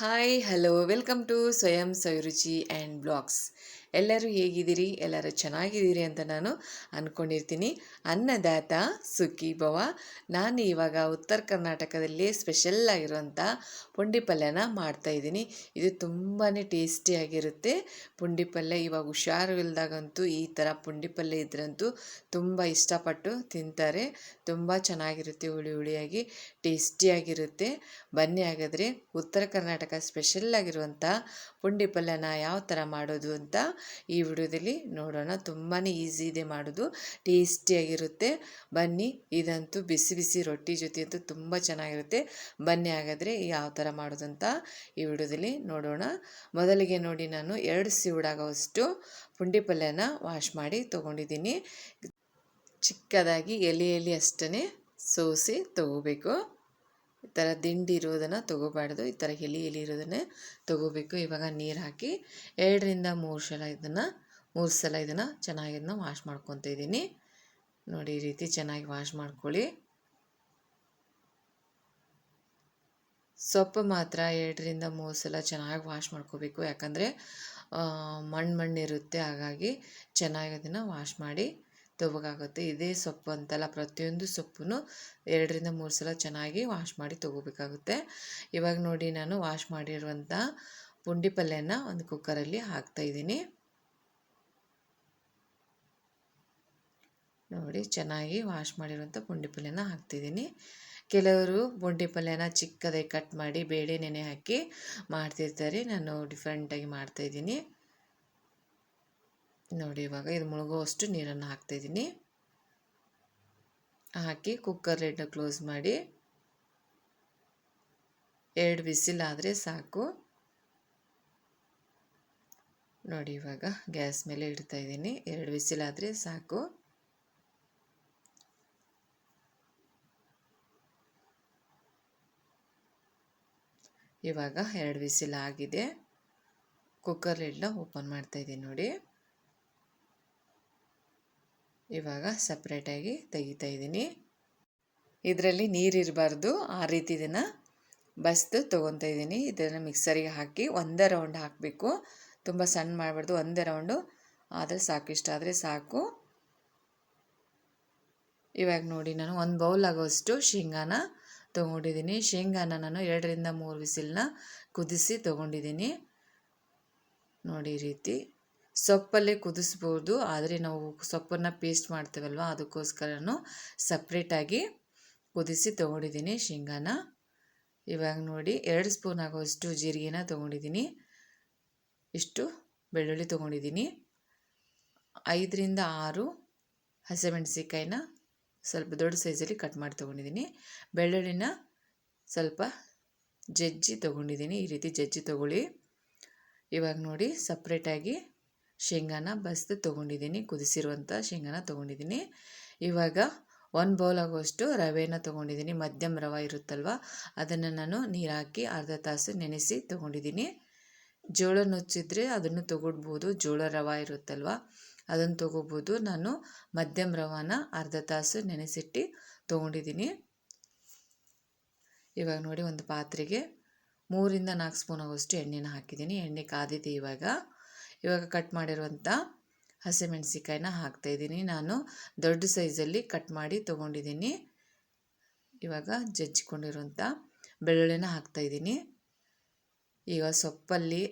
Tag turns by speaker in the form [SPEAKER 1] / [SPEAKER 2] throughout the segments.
[SPEAKER 1] Hi hello welcome to ಸ್ವಯಂ ಸವಿರುಚಿ and blogs ಎಲ್ಲರೂ ಹೇಗಿದ್ದೀರಿ? ಎಲ್ಲರೂ ಚೆನ್ನಾಗಿದ್ದೀರಿ ಅಂತ ನಾನು ಅಂದ್ಕೊಂಡಿರ್ತೀನಿ ಅನ್ನದಾತ ಸುಖಿ ಭವ. ನಾನು ಇವಾಗ ಉತ್ತರ ಕರ್ನಾಟಕದಲ್ಲಿ ಸ್ಪೆಷಲ್ ಆಗಿರುವಂಥ ಪುಂಡಿ ಪಲ್ಯನ ಮಾಡ್ತಾಯಿದ್ದೀನಿ ಇದು ತುಂಬಾ ಟೇಸ್ಟಿಯಾಗಿರುತ್ತೆ ಪುಂಡಿ ಪಲ್ಯ ಇವಾಗ ಹುಷಾರು ಇಲ್ದಾಗಂತೂ ಈ ಥರ ಪುಂಡಿ ಪಲ್ಯ ಇದ್ರಂತೂ ತುಂಬ ಇಷ್ಟಪಟ್ಟು ತಿಂತಾರೆ. ತುಂಬ ಚೆನ್ನಾಗಿರುತ್ತೆ ಹುಳಿ ಹುಳಿಯಾಗಿ. ಟೇಸ್ಟಿಯಾಗಿರುತ್ತೆ ಬನ್ನಿ ಹಾಗಾದರೆ ಉತ್ತರ ಕರ್ನಾಟಕ ಸ್ಪೆಷಲ್ ಆಗಿರುವಂಥ ಪುಂಡಿ ಪಲ್ಯನ ಯಾವ ಥರ ಮಾಡೋದು ಅಂತ ಈ ವಿಡಿಯೋದಲ್ಲಿ ನೋಡೋಣ. ತುಂಬಾ ಈಸಿ ಇದೆ ಮಾಡೋದು. ಟೇಸ್ಟಿಯಾಗಿರುತ್ತೆ ಬನ್ನಿ, ಇದಂತೂ ಬಿಸಿ ಬಿಸಿ ರೊಟ್ಟಿ ಜೊತೆ ಅಂತೂ ತುಂಬ ಚೆನ್ನಾಗಿರುತ್ತೆ. ಬನ್ನಿ ಹಾಗಾದರೆ ಯಾವ ಥರ ಅಂತ ಈ ವಿಡಿಯೋದಲ್ಲಿ ನೋಡೋಣ. ಮೊದಲಿಗೆ ನೋಡಿ ನಾನು ಎರಡು ಸಿವುಡಾಗುವಷ್ಟು ಪುಂಡಿ ಪಲ್ಯನ ವಾಶ್ ಮಾಡಿ ತೊಗೊಂಡಿದ್ದೀನಿ. ಚಿಕ್ಕದಾಗಿ ಎಲೆ ಎಲೆ ಅಷ್ಟೇ ಸೋಸಿ ತೊಗೋಬೇಕು. ಈ ಥರ ದಿಂಡಿ ಇರೋದನ್ನು ತೊಗೋಬಾರ್ದು, ಈ ಥರ ಎಲೆ ಎಲೆ ಇರೋದನ್ನೇ ತೊಗೋಬೇಕು. ಇವಾಗ ನೀರು ಹಾಕಿ ಎರಡರಿಂದ ಮೂರು ಸಲ ಇದನ್ನು, ಮೂರು ಸಲ ಇದನ್ನು ಚೆನ್ನಾಗಿ ಇದನ್ನ ವಾಶ್ ಮಾಡ್ಕೊತ ಇದ್ದೀನಿ. ನೋಡಿ, ಈ ರೀತಿ ಚೆನ್ನಾಗಿ ವಾಶ್ ಮಾಡ್ಕೊಳ್ಳಿ. ಸೊಪ್ಪು ಮಾತ್ರ ಎರಡರಿಂದ ಮೂರು ಸಲ ಚೆನ್ನಾಗಿ ವಾಶ್ ಮಾಡ್ಕೋಬೇಕು. ಯಾಕಂದರೆ ಮಣ್ಣು ಮಣ್ಣಿರುತ್ತೆ, ಹಾಗಾಗಿ ಚೆನ್ನಾಗಿ ಅದನ್ನು ವಾಶ್ ಮಾಡಿ ತೊಗೋಬೇಕಾಗುತ್ತೆ. ಇದೇ ಸೊಪ್ಪು ಅಂತಲ್ಲ, ಪ್ರತಿಯೊಂದು ಸೊಪ್ಪು ಎರಡರಿಂದ ಮೂರು ಸಲ ಚೆನ್ನಾಗಿ ವಾಶ್ ಮಾಡಿ ತೊಗೋಬೇಕಾಗುತ್ತೆ. ಇವಾಗ ನೋಡಿ ನಾನು ವಾಶ್ ಮಾಡಿರುವಂಥ ಪುಂಡಿ ಪಲ್ಯನ ಒಂದು ಕುಕ್ಕರಲ್ಲಿ ಹಾಕ್ತಾಯಿದ್ದೀನಿ ನೋಡಿ, ಚೆನ್ನಾಗಿ ವಾಶ್ ಮಾಡಿರುವಂಥ ಪುಂಡಿ ಪಲ್ಯನ ಹಾಕ್ತಿದ್ದೀನಿ ಕೆಲವರು ಪುಂಡಿ ಪಲ್ಯನ ಚಿಕ್ಕದಾಗಿ ಕಟ್ ಮಾಡಿ ಬೇಳೆ ನೆನೆ ಹಾಕಿ ಮಾಡ್ತಿರ್ತಾರೆ. ನಾನು ಡಿಫ್ರೆಂಟಾಗಿ ಮಾಡ್ತಾಯಿದ್ದೀನಿ ನೋಡಿ ಇವಾಗ ಇದು ಮುಳುಗುವಷ್ಟು ನೀರನ್ನು ಹಾಕ್ತಾಯಿದ್ದೀನಿ. ಹಾಕಿ ಕುಕ್ಕರ್ ಲಿಡ್ನ ಕ್ಲೋಸ್ ಮಾಡಿ. ಎರಡು ವಿಸಿಲ್ ಆದರೆ ಸಾಕು. ನೋಡಿ ಇವಾಗ ಗ್ಯಾಸ್ ಮೇಲೆ ಇಡ್ತಾ ಇದ್ದೀನಿ ಎರಡು ವಿಸಿಲ್ ಆದರೆ ಸಾಕು. ಇವಾಗ ಎರಡು ವಿಸಿಲ್ ಆಗಿದೆ ಕುಕ್ಕರ್ ಲಿಡ್ನ ಓಪನ್ ಮಾಡ್ತಾ ಇದ್ದೀನಿ ನೋಡಿ. ಇವಾಗ ಸಪ್ರೇಟಾಗಿ ತೆಗಿತಾ ಇದ್ದೀನಿ. ಇದರಲ್ಲಿ ನೀರಿರಬಾರ್ದು ಆ ರೀತಿ ಇದನ್ನು ಬಸ್ದು ತೊಗೊತಾ ಇದ್ದೀನಿ. ಇದನ್ನು ಮಿಕ್ಸರಿಗೆ ಹಾಕಿ ಒಂದೇ ರೌಂಡ್ ಹಾಕಬೇಕು. ತುಂಬ ಸಣ್ಣ ಮಾಡಬಾರ್ದು. ಒಂದೇ ರೌಂಡು ಆದರೆ ಸಾಕು. ಇಷ್ಟ ಆದರೆ ಸಾಕು. ಇವಾಗ ನೋಡಿ ನಾನು ಒಂದು ಬೌಲ್ ಆಗೋಷ್ಟು ಶೇಂಗಾನ ತೊಗೊಂಡಿದ್ದೀನಿ. ಶೇಂಗಾನ ನಾನು ಎರಡರಿಂದ ಮೂರು ವಿಸಿಲನ್ನ ಕುದಿಸಿ ತೊಗೊಂಡಿದ್ದೀನಿ. ನೋಡಿ ರೀತಿ. ಸೊಪ್ಪಲ್ಲೇ ಕುದಿಸ್ಬೋದು. ಆದರೆ ನಾವು ಸೊಪ್ಪನ್ನು ಪೇಸ್ಟ್ ಮಾಡ್ತೇವಲ್ವ? ಅದಕ್ಕೋಸ್ಕರನೂ ಸಪ್ರೇಟಾಗಿ ಕುದಿಸಿ ತೊಗೊಂಡಿದ್ದೀನಿ ಶೇಂಗಾನ. ಇವಾಗ ನೋಡಿ, ಎರಡು ಸ್ಪೂನ್ ಆಗೋಷ್ಟು ಜೀರಿಗೆನ ತೊಗೊಂಡಿದ್ದೀನಿ. ಇಷ್ಟು ಬೆಳ್ಳುಳ್ಳಿ ತೊಗೊಂಡಿದ್ದೀನಿ. ಐದರಿಂದ ಆರು ಹಸಿಮೆಣಸಿಕಾಯಿನ ಸ್ವಲ್ಪ ದೊಡ್ಡ ಸೈಜಲ್ಲಿ ಕಟ್ ಮಾಡಿ ತೊಗೊಂಡಿದ್ದೀನಿ. ಬೆಳ್ಳುಳ್ಳಿನ ಸ್ವಲ್ಪ ಜಜ್ಜಿ ತೊಗೊಂಡಿದ್ದೀನಿ. ಈ ರೀತಿ ಜಜ್ಜಿ ತೊಗೊಳ್ಳಿ. ಇವಾಗ ನೋಡಿ ಸಪ್ರೇಟಾಗಿ ಶೇಂಗಾನ ಬಸ್ದು ತೊಗೊಂಡಿದ್ದೀನಿ ಕುದಿಸಿರುವಂಥ ಶೇಂಗಾನ ತೊಗೊಂಡಿದ್ದೀನಿ. ಇವಾಗ ಒಂದು ಬೌಲ್ ಆಗುವಷ್ಟು ರವೆನ ತೊಗೊಂಡಿದ್ದೀನಿ, ಮಧ್ಯಮ ರವೆ ಇರುತ್ತಲ್ವ, ಅದನ್ನು ನಾನು ನೀರು ಹಾಕಿ ಅರ್ಧ ತಾಸು ನೆನೆಸಿ ತೊಗೊಂಡಿದ್ದೀನಿ. ಜೋಳ ನುಚ್ಚಿದ್ರೆ ಅದನ್ನು ತೊಗೊಡ್ಬೋದು ಜೋಳ ರವೆ ಇರುತ್ತಲ್ವ, ಅದನ್ನು ತೊಗೋಬೋದು ನಾನು ಮಧ್ಯಮ ರವಾನ ಅರ್ಧ ತಾಸು ನೆನೆಸಿಟ್ಟು ತೊಗೊಂಡಿದ್ದೀನಿ. ಇವಾಗ ನೋಡಿ ಒಂದು ಪಾತ್ರೆಗೆ ಮೂರಿಂದ ನಾಲ್ಕು ಸ್ಪೂನ್ ಆಗುವಷ್ಟು ಎಣ್ಣೆನ ಹಾಕಿದ್ದೀನಿ. ಎಣ್ಣೆ ಕಾದಿದೆ ಇವಾಗ. ಇವಾಗ ಕಟ್ ಮಾಡಿರುವಂಥ ಹಸಿಮೆಣಸಿಕಾಯಿನ ಹಾಕ್ತಾಯಿದ್ದೀನಿ ನಾನು ದೊಡ್ಡ ಸೈಜಲ್ಲಿ ಕಟ್ ಮಾಡಿ ತೊಗೊಂಡಿದ್ದೀನಿ. ಇವಾಗ ಜಜ್ಜಿಕೊಂಡಿರುವಂಥ ಬೆಳ್ಳುಳ್ಳಿನ ಹಾಕ್ತಾಯಿದ್ದೀನಿ ಈಗ ಸೊಪ್ಪಲ್ಲಿ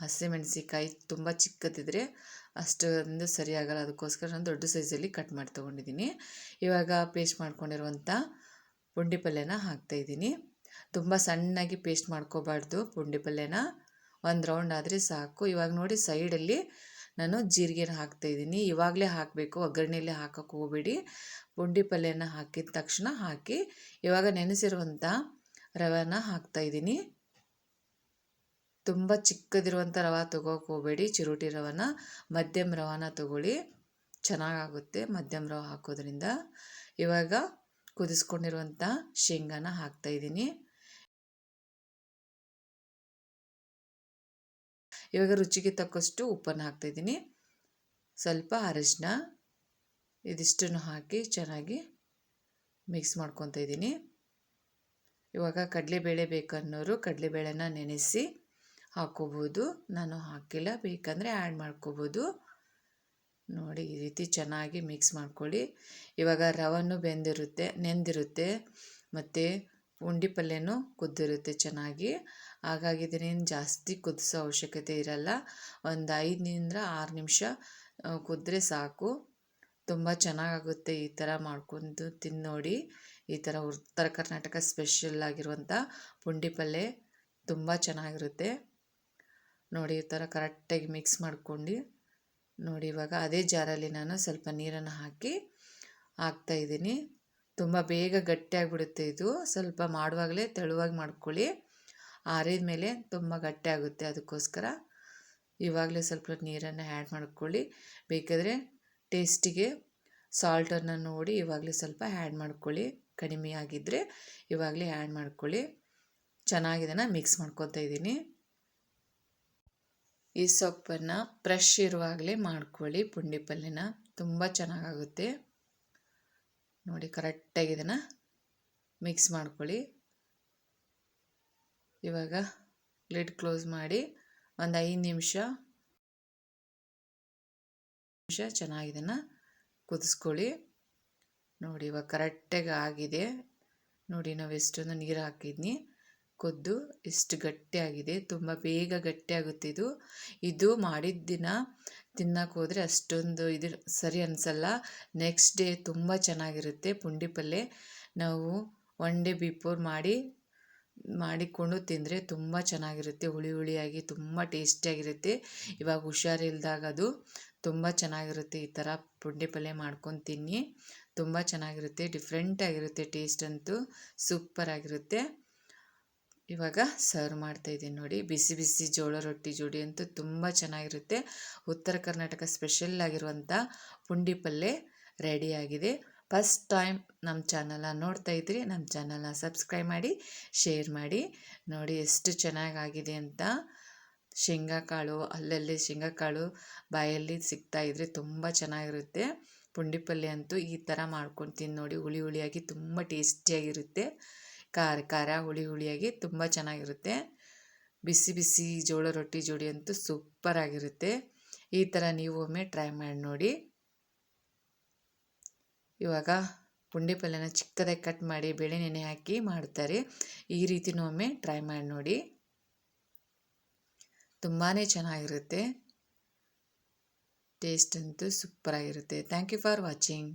[SPEAKER 1] ಹಸಿಮೆಣಸಿಕಾಯಿ ತುಂಬ ಚಿಕ್ಕದಿದ್ದರೆ ಅಷ್ಟೊಂದು ಸರಿಯಾಗಲ್ಲ ಅದಕ್ಕೋಸ್ಕರ ನಾನು ದೊಡ್ಡ ಸೈಜಲ್ಲಿ ಕಟ್ ಮಾಡಿ ತೊಗೊಂಡಿದ್ದೀನಿ. ಇವಾಗ ಪೇಸ್ಟ್ ಮಾಡ್ಕೊಂಡಿರುವಂಥ ಪುಂಡಿ ಪಲ್ಯನ ಹಾಕ್ತಾಯಿದ್ದೀನಿ ತುಂಬ ಸಣ್ಣಾಗಿ ಪೇಸ್ಟ್ ಮಾಡ್ಕೋಬಾರ್ದು ಪುಂಡಿ ಪಲ್ಯನ. ಒಂದು ರೌಂಡ್ ಆದರೆ ಸಾಕು. ಇವಾಗ ನೋಡಿ ಸೈಡಲ್ಲಿ ನಾನು ಜೀರಿಗೆನ ಹಾಕ್ತಾಯಿದ್ದೀನಿ ಇವಾಗಲೇ ಹಾಕಬೇಕು. ಒಗ್ಗರಣೆಯಲ್ಲಿ ಹಾಕೋಕೆ ಹೋಗಬೇಡಿ. ಪುಂಡಿ ಪಲ್ಯನ ಹಾಕಿದ ತಕ್ಷಣ ಹಾಕಿ ಇವಾಗ ನೆನೆಸಿರುವಂಥ ರವೆನ ಹಾಕ್ತಾಯಿದ್ದೀನಿ ತುಂಬ ಚಿಕ್ಕದಿರುವಂಥ ರವೆ ತೊಗೋಕೆ ಹೋಗಬೇಡಿ. ಚಿರೋಟಿ ರವೆನ, ಮಧ್ಯಮ ರವಾನ ತೊಗೊಳ್ಳಿ. ಚೆನ್ನಾಗಾಗುತ್ತೆ ಮಧ್ಯಮ ರವೆ ಹಾಕೋದ್ರಿಂದ. ಇವಾಗ ಕುದಿಸ್ಕೊಂಡಿರುವಂಥ ಶೇಂಗಾನ ಹಾಕ್ತಾಯಿದ್ದೀನಿ ಇವಾಗ ರುಚಿಗೆ ತಕ್ಕಷ್ಟು ಉಪ್ಪನ್ನು ಹಾಕ್ತಾಯಿದ್ದೀನಿ. ಸ್ವಲ್ಪ ಅರಿಶಿನ ಇದಿಷ್ಟನ್ನು ಹಾಕಿ ಚೆನ್ನಾಗಿ ಮಿಕ್ಸ್ ಮಾಡ್ಕೊತ ಇದ್ದೀನಿ ಇವಾಗ ಕಡಲೆಬೇಳೆ ಬೇಕನ್ನೋರು ಕಡಲೆಬೇಳೆನ ನೆನೆಸಿ ಹಾಕ್ಕೋಬೋದು. ನಾನು ಹಾಕಿಲ್ಲ, ಬೇಕಂದರೆ ಆ್ಯಡ್ ಮಾಡ್ಕೋಬೋದು. ನೋಡಿ, ಈ ರೀತಿ ಚೆನ್ನಾಗಿ ಮಿಕ್ಸ್ ಮಾಡ್ಕೊಳ್ಳಿ. ಇವಾಗ ರವನ್ನು ಬೆಂದಿರುತ್ತೆ, ನೆಂದಿರುತ್ತೆ. ಮತ್ತು ಪುಂಡಿ ಪಲ್ಯನೂ ಕುದ್ದಿರುತ್ತೆ ಚೆನ್ನಾಗಿ. ಹಾಗಾಗಿ ಇದನ್ನೇನು ಜಾಸ್ತಿ ಕುದಿಸೋ ಅವಶ್ಯಕತೆ ಇರಲ್ಲ. ಒಂದು ಐದರಿಂದ ಆರು ನಿಮಿಷ ಕುದ್ರೆ ಸಾಕು. ತುಂಬ ಚೆನ್ನಾಗಾಗುತ್ತೆ ಈ ಥರ ಮಾಡ್ಕೊಂಡು ತಿಂದು ನೋಡಿ ಈ ಥರ ಉತ್ತರ ಕರ್ನಾಟಕ ಸ್ಪೆಷಲ್ ಆಗಿರುವಂಥ ಪುಂಡಿ ಪಲ್ಯ ತುಂಬ ಚೆನ್ನಾಗಿರುತ್ತೆ. ನೋಡಿ ಈ ಥರ ಕರೆಕ್ಟಾಗಿ ಮಿಕ್ಸ್ ಮಾಡ್ಕೊಂಡು ನೋಡಿ ಇವಾಗ ಅದೇ ಜಾರಲ್ಲಿ ನಾನು ಸ್ವಲ್ಪ ನೀರನ್ನು ಹಾಕಿ ಹಾಕ್ತಾಯಿದ್ದೀನಿ ತುಂಬ ಬೇಗ ಗಟ್ಟಿಯಾಗಿಬಿಡುತ್ತೆ ಇದು. ಸ್ವಲ್ಪ ಮಾಡುವಾಗಲೇ ತೆಳುವಾಗಿ ಮಾಡ್ಕೊಳ್ಳಿ. ಆರಿದ ಮೇಲೆ ತುಂಬ ಗಟ್ಟಿಯಾಗುತ್ತೆ ಅದಕ್ಕೋಸ್ಕರ. ಇವಾಗಲೇ ಸ್ವಲ್ಪ ನೀರನ್ನು ಆ್ಯಡ್ ಮಾಡ್ಕೊಳ್ಳಿ. ಬೇಕಾದರೆ ಟೇಸ್ಟಿಗೆ ಸಾಲ್ಟನ್ನು ನೋಡಿ ಇವಾಗಲೇ ಸ್ವಲ್ಪ ಆ್ಯಡ್ ಮಾಡ್ಕೊಳ್ಳಿ. ಕಡಿಮೆ ಆಗಿದ್ದರೆ ಇವಾಗಲೇ ಆ್ಯಡ್ ಮಾಡ್ಕೊಳ್ಳಿ. ಚೆನ್ನಾಗಿದನ್ನು ಮಿಕ್ಸ್ ಮಾಡ್ಕೊತಾ ಇದ್ದೀನಿ. ಈ ಸೊಪ್ಪನ್ನು ಫ್ರೆಶ್ ಇರುವಾಗಲೇ ಮಾಡ್ಕೊಳ್ಳಿ ಪುಂಡಿ ಪಲ್ಯನ. ತುಂಬ ಚೆನ್ನಾಗಾಗುತ್ತೆ. ನೋಡಿ ಕರೆಕ್ಟಾಗಿ ಇದನ್ನು ಮಿಕ್ಸ್ ಮಾಡ್ಕೊಳ್ಳಿ. ಇವಾಗ ಲಿಡ್ ಕ್ಲೋಸ್ ಮಾಡಿ ಒಂದು ಐದು ನಿಮಿಷ ನಿಮಿಷ ಚೆನ್ನಾಗಿದನ್ನು ಕುದಿಸ್ಕೊಳ್ಳಿ. ನೋಡಿ, ಇವಾಗ ಕರೆಕ್ಟಾಗಿ ಆಗಿದೆ. ನೋಡಿ, ನಾವು ಎಷ್ಟೊಂದು ನೀರು ಹಾಕಿದ್ನಿ. ಕೊದ್ದು ಇಷ್ಟು ಗಟ್ಟಿಯಾಗಿದೆ, ತುಂಬ ಬೇಗ ಗಟ್ಟಿಯಾಗುತ್ತೆ ಇದು. ಇದು ಮಾಡಿದ ದಿನ ತಿನ್ನಕ್ಕೆ ಹೋದರೆ ಅಷ್ಟೊಂದು ಇದು ಸರಿ ಅನಿಸಲ್ಲ. ನೆಕ್ಸ್ಟ್ ಡೇ ತುಂಬ ಚೆನ್ನಾಗಿರುತ್ತೆ ಪುಂಡಿ ಪಲ್ಯ ನಾವು ಒನ್ ಡೇ ಬಿಫೋರ್ ಮಾಡಿ, ಮಾಡಿಕೊಂಡು ತಿಂದರೆ ತುಂಬ ಚೆನ್ನಾಗಿರುತ್ತೆ, ಹುಳಿ ಹುಳಿಯಾಗಿ ತುಂಬ ಟೇಸ್ಟಿಯಾಗಿರುತ್ತೆ. ಇವಾಗ ಹುಷಾರಿಲ್ದಾಗ ಅದು ತುಂಬ ಚೆನ್ನಾಗಿರುತ್ತೆ ಈ ಥರ ಪುಂಡಿ ಪಲ್ಯ ಮಾಡ್ಕೊಂಡು ತಿನ್ನಿ. ತುಂಬ ಚೆನ್ನಾಗಿರುತ್ತೆ ಡಿಫ್ರೆಂಟಾಗಿರುತ್ತೆ ಟೇಸ್ಟ್ ಅಂತೂ. ಸೂಪರಾಗಿರುತ್ತೆ. ಇವಾಗ ಸರ್ವ್ ಮಾಡ್ತಾಯಿದ್ದೀನಿ ನೋಡಿ. ಬಿಸಿ ಬಿಸಿ ಜೋಳ ರೊಟ್ಟಿ ಜೋಡಿ ಅಂತೂ ತುಂಬ ಚೆನ್ನಾಗಿರುತ್ತೆ. ಉತ್ತರ ಕರ್ನಾಟಕ ಸ್ಪೆಷಲ್ ಆಗಿರುವಂಥ ಪುಂಡಿ ಪಲ್ಯ ರೆಡಿಯಾಗಿದೆ ಫಸ್ಟ್ ಟೈಮ್ ನಮ್ಮ ಚಾನಲ್ನ ನೋಡ್ತಾ ಇದ್ರಿ ನಮ್ಮ ಚಾನಲ್ನ ಸಬ್ಸ್ಕ್ರೈಬ್ ಮಾಡಿ ಶೇರ್ ಮಾಡಿ. ನೋಡಿ ಎಷ್ಟು ಚೆನ್ನಾಗಾಗಿದೆ ಅಂತ. ಶೇಂಗಾಕಾಳು ಅಲ್ಲಲ್ಲಿ ಶೇಂಗಾಕಾಳು ಬಾಯಲ್ಲಿ ಸಿಗ್ತಾ ಇದ್ರೆ ತುಂಬ ಚೆನ್ನಾಗಿರುತ್ತೆ. ಪುಂಡಿ ಪಲ್ಯ ಅಂತೂ ಈ ಥರ ಮಾಡ್ಕೊಂಡು ತಿಂದು ನೋಡಿ. ಹುಳಿ ಹುಳಿಯಾಗಿ ತುಂಬ ಟೇಸ್ಟಿಯಾಗಿರುತ್ತೆ ಖಾರ ಖಾರ, ಹುಳಿ ಹುಳಿಯಾಗಿ ತುಂಬ ಚೆನ್ನಾಗಿರುತ್ತೆ. ಬಿಸಿ ಬಿಸಿ ಜೋಳ ರೊಟ್ಟಿ ಜೋಡಿ ಅಂತೂ ಸೂಪರಾಗಿರುತ್ತೆ ಈ ಥರ ನೀವು ಒಮ್ಮೆ ಟ್ರೈ ಮಾಡಿ ನೋಡಿ. ಇವಾಗ ಪುಂಡಿ ಪಲ್ಯನ ಚಿಕ್ಕದಾಗಿ ಕಟ್ ಮಾಡಿ ಬೇಳೆ ನೆನೆ ಹಾಕಿ ಮಾಡ್ತಾರೆ ಈ ರೀತಿನೂ ಒಮ್ಮೆ ಟ್ರೈ ಮಾಡಿ ನೋಡಿ. ತುಂಬಾ ಚೆನ್ನಾಗಿರುತ್ತೆ. ಟೇಸ್ಟ್ ಅಂತೂ ಸೂಪರಾಗಿರುತ್ತೆ ಥ್ಯಾಂಕ್ ಯು ಫಾರ್ ವಾಚಿಂಗ್.